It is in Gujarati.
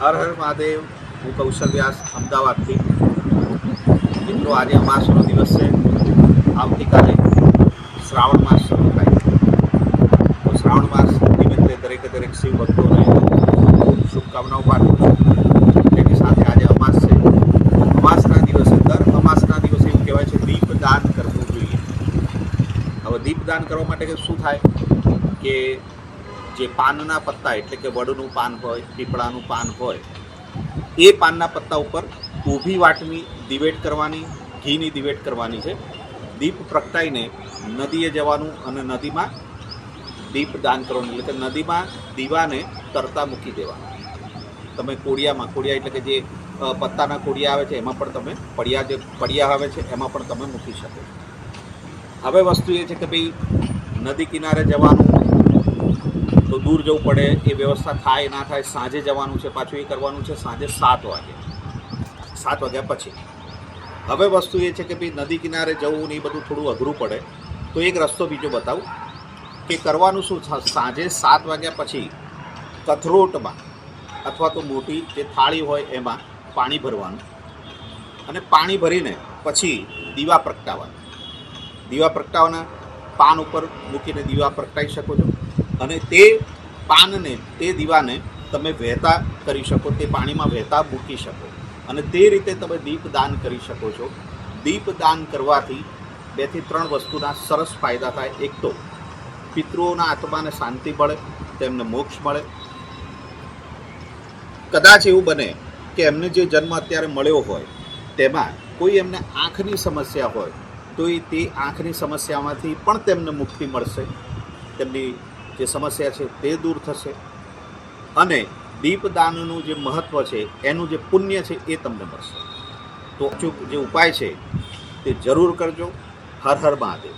હર હર મહાદેવ. હું કૌશલ વ્યાસ, અમદાવાદથી. મિત્રો, આજે અમાસનો દિવસ છે. આવતીકાલે શ્રાવણ માસ શરૂ થાય. તો શ્રાવણ માસ નિમિત્તે દરેકે દરેક શિવ ભક્તોને શુભકામનાઓ પાઠવું છું. તેની સાથે આજે અમાસ છે. અમાસના દિવસે, દર અમાસના દિવસે એવું કહેવાય છે, દીપદાન કરવું જોઈએ. હવે દીપદાન કરવા માટે શું થાય? કે જે પાનના પત્તા એટલે કે વડનું પાન હોય, પીપળાનું પાન હોય, એ પાનના પત્તા ઉપર ઊભી વાટની દિવેટ કરવાની, ઘીની દિવેટ કરવાની છે. દીપ પ્રગટાઈને નદીએ જવાનું અને નદીમાં દીપ દાન કરવાનું, એટલે કે નદીમાં દીવાને તરતા મૂકી દેવા તમે કોડિયામાં, કોડિયા એટલે કે જે પત્તાના કોડિયા આવે છે, એમાં પણ તમે પડિયા જે, પડિયા આવે છે, એમાં પણ તમે મૂકી શકો. હવે વસ્તુ એ છે કે ભાઈ નદી કિનારે જવાનું દૂર જવું પડે, એ વ્યવસ્થા થાય, ના થાય, સાંજે જવાનું છે, પાછું એ કરવાનું છે, સાંજે સાત વાગે. સાત વાગ્યા પછી. હવે વસ્તુ એ છે કે ભાઈ નદી કિનારે જવું ને એ બધું થોડું અઘરું પડે. તો એક રસ્તો બીજો બતાવું, કે કરવાનું શું સાંજે સાત વાગ્યા પછી કથરોટમાં અથવા તો મોટી જે થાળી હોય એમાં પાણી ભરવાનું અને પાણી ભરીને પછી દીવા પ્રગટાવવાના. દીવા પ્રગટાવવાના, પાન ઉપર મૂકીને દીવા પ્રગટાવી શકો છો. અને તે પાનને, તે દીવાને તમે વહેતા કરી શકો, તે પાણીમાં વહેતા મૂકી શકો. અને તે રીતે તમે દીપદાન કરી શકો છો. દીપદાન કરવાથી બેથી ત્રણ વસ્તુના સરસ ફાયદા થાય. એક તો પિતૃઓના આત્માને શાંતિ મળે, તેમને મોક્ષ મળે. કદાચ એવું બને કે એમને જે જન્મ અત્યારે મળ્યો હોય, તેમાં કોઈ એમને આંખની સમસ્યા હોય, તો એ તે આંખની સમસ્યામાંથી પણ તેમને મુક્તિ મળશે. તેમની જે સમસ્યા છે તે દૂર થશે. અને દીપદાનનું જે મહત્ત્વ છે, એનું જે પુણ્ય છે, એ તમને મળશે. તો જે ઉપાય છે, તે જરૂર કરજો. હર હર મહાદેવ.